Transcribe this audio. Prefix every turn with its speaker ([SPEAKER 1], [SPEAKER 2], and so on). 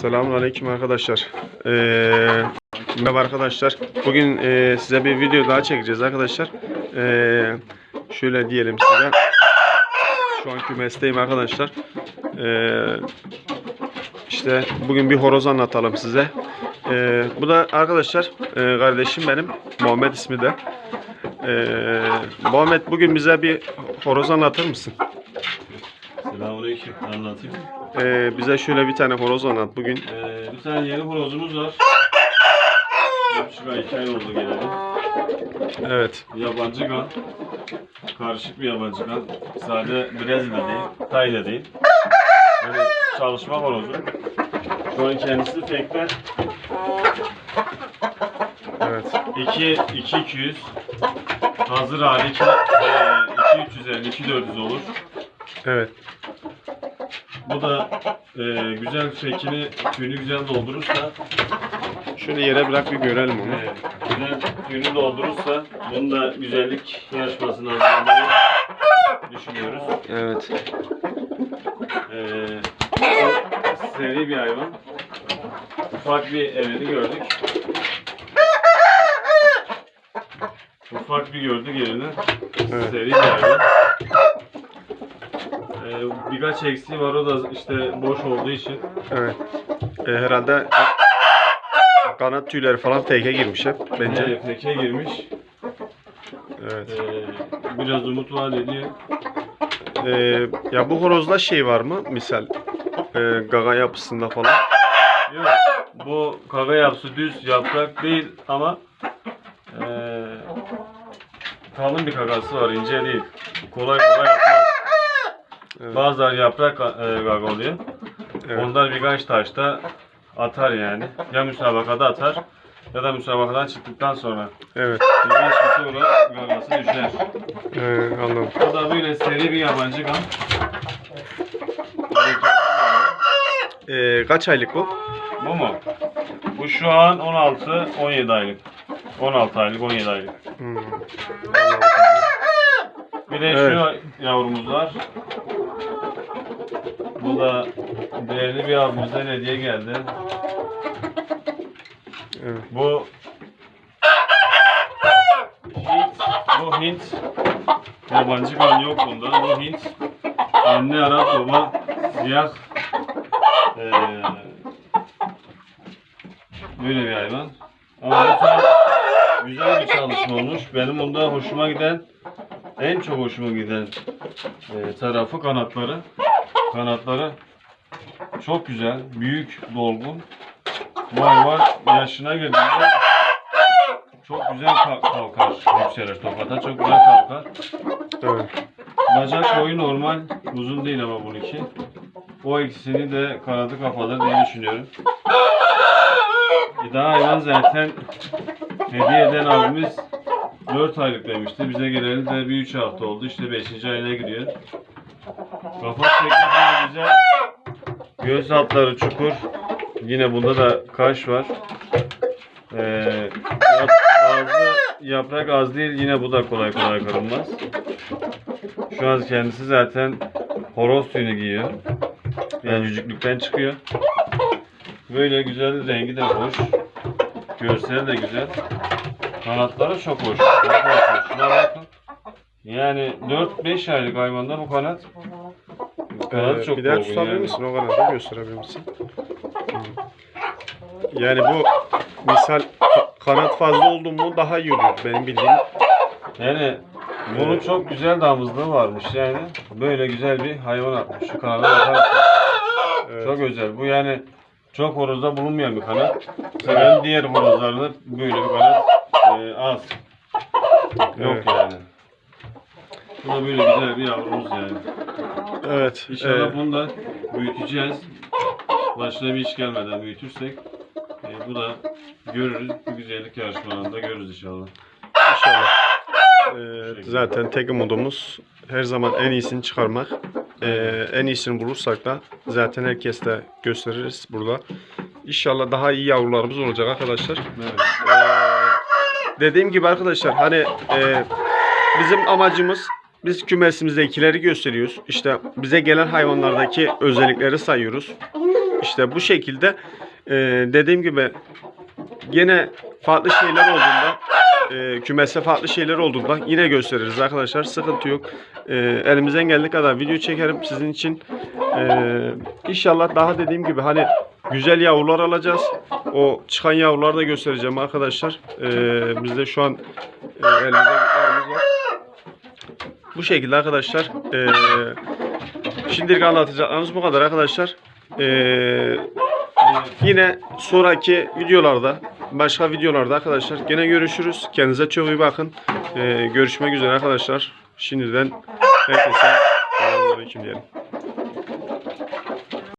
[SPEAKER 1] Selamünaleyküm arkadaşlar. Ee, merhaba arkadaşlar. Bugün e, size bir video daha çekeceğiz arkadaşlar. Ee, şöyle diyelim size. Şu an kümesteyim arkadaşlar. Ee, işte bugün bir horoz anlatalım size. Ee, bu da arkadaşlar e, kardeşim benim. Muhammed ismi de. Ee, Muhammed bugün bize bir horoz anlatır mısın?
[SPEAKER 2] Selamünaleyküm. Anlatayım.
[SPEAKER 1] Ee, bize şöyle bir tane horoz anlat bugün.
[SPEAKER 2] Ee, bir tane yeni horozumuz var. Ay, iki ay oldu geleli.
[SPEAKER 1] Evet.
[SPEAKER 2] Yabancı kan. Karışık bir yabancı kan. Sade Brezilya değil, Tay da değil. Yani çalışma horozu. Şu an kendisi tekte
[SPEAKER 1] Evet.
[SPEAKER 2] 2 2 200 hazır hali 2 2 350 2 400 olur.
[SPEAKER 1] Evet.
[SPEAKER 2] Bu da e, güzel fekini tüyünü güzel doldurursa
[SPEAKER 1] Şöyle yere bırak bir görelim onu.
[SPEAKER 2] Evet, güzel tüyünü doldurursa bunu da güzellik yarışmasına hazırlamayı düşünüyoruz.
[SPEAKER 1] Evet.
[SPEAKER 2] Ee, seri bir hayvan. Ufak bir evini gördük. Ufak bir gördük yerini.
[SPEAKER 1] Evet.
[SPEAKER 2] Seri bir hayvan. Ee, birkaç eksiği var o da işte boş olduğu için.
[SPEAKER 1] Evet. E, herhalde kanat tüyleri falan fake'e girmiş hep bence.
[SPEAKER 2] Bence feke girmiş.
[SPEAKER 1] Evet.
[SPEAKER 2] Ee, biraz umut vaat ediyor.
[SPEAKER 1] E, ya bu horozda şey var mı? Misal e, gaga yapısında falan.
[SPEAKER 2] Yok. Bu kaga yapısı düz yaprak değil ama eee kalın bir kagası var, ince değil. Kolay kolay.
[SPEAKER 1] Evet.
[SPEAKER 2] Bazıları yaprak e, gaga oluyor.
[SPEAKER 1] Evet.
[SPEAKER 2] Onlar birkaç taşta atar yani. Ya müsabakada atar ya da müsabakadan çıktıktan sonra.
[SPEAKER 1] Evet.
[SPEAKER 2] Birkaç gün sonra gagası düşer.
[SPEAKER 1] E, anladım.
[SPEAKER 2] O da böyle seri bir yabancı kan.
[SPEAKER 1] E, kaç aylık bu?
[SPEAKER 2] Bu mu? Bu şu an 16-17 aylık. 16 aylık, 17 aylık.
[SPEAKER 1] Hmm.
[SPEAKER 2] Bir de
[SPEAKER 1] Evet.
[SPEAKER 2] şu yavrumuz var. Bu da değerli bir abimizden hediye geldi.
[SPEAKER 1] Evet.
[SPEAKER 2] Bu Hint, bu Hint yabancı kan yok bunda. Bu Hint anne Arap baba siyah eee böyle bir hayvan. Ama güzel bir çalışma olmuş. Benim bunda hoşuma giden en çok hoşuma giden eee, tarafı kanatları. Kanatları çok güzel, büyük, dolgun. Bu hayvan yaşına girdiğinde çok güzel kalk- kalkar, yükselir topata. Çok güzel kalkar.
[SPEAKER 1] Evet.
[SPEAKER 2] Bacak boyu normal, uzun değil ama bununki. O ikisini de kanadı kapatır diye düşünüyorum. E daha hayvan zaten hediye eden abimiz 4 aylık demişti. Bize geleli de bir 3 hafta oldu. İşte 5. ayına giriyor. Kafa şekli güzel. Göz altları çukur. Yine bunda da kaş var. Ee, ağzı yaprak az değil. Yine bu da kolay kolay kırılmaz. Şu an kendisi zaten horoz tüyünü giyiyor. Yani cücüklükten çıkıyor. Böyle güzel rengi de hoş. Görseli de güzel. Kanatları çok hoş. Bakın, Şuna bakın. Yani 4-5 aylık hayvanda bu kanat Kanat
[SPEAKER 1] Ee,
[SPEAKER 2] çok
[SPEAKER 1] bir daha tutabilir
[SPEAKER 2] yani.
[SPEAKER 1] misin? O kanadı gösterebilir misin? Yani bu misal ka- kanat fazla oldu mu daha iyi oluyor benim bildiğim.
[SPEAKER 2] Yani bunun çok güzel damızlığı varmış yani. Böyle güzel bir hayvan atmış. Şu kanada bakar mısın?
[SPEAKER 1] Evet.
[SPEAKER 2] Çok özel. Bu yani çok horozda bulunmayan bir kanat. Seven diğer horozlarda böyle bir kanat e, az. Yok
[SPEAKER 1] Evet.
[SPEAKER 2] yani. Bu da böyle güzel bir yavrumuz yani.
[SPEAKER 1] Evet.
[SPEAKER 2] İnşallah
[SPEAKER 1] e,
[SPEAKER 2] bunu da büyüteceğiz. Başına bir iş gelmeden büyütürsek e, bu da görürüz. Bu güzellik yarışmalarında görürüz inşallah.
[SPEAKER 1] İnşallah. Ee, zaten tek umudumuz her zaman en iyisini çıkarmak. Ee, en iyisini bulursak da zaten herkes de gösteririz burada. İnşallah daha iyi yavrularımız olacak arkadaşlar.
[SPEAKER 2] Evet.
[SPEAKER 1] Ee, dediğim gibi arkadaşlar hani e, bizim amacımız biz kümesimizdekileri gösteriyoruz. İşte bize gelen hayvanlardaki özellikleri sayıyoruz. İşte bu şekilde e, dediğim gibi gene farklı şeyler olduğunda e, kümeste farklı şeyler olduğunda yine gösteririz arkadaşlar. Sıkıntı yok. E, elimizden geldiği kadar video çekerim sizin için. E, inşallah daha dediğim gibi hani güzel yavrular alacağız. O çıkan yavruları da göstereceğim arkadaşlar. E, bizde şu an e, elimizde var. Bu şekilde arkadaşlar. E, şimdilik anlatacaklarımız bu kadar arkadaşlar. E, Yine sonraki videolarda, başka videolarda arkadaşlar gene görüşürüz. Kendinize çok iyi bakın. Ee, görüşmek üzere arkadaşlar. Şimdiden herkese selamünaleyküm diyelim.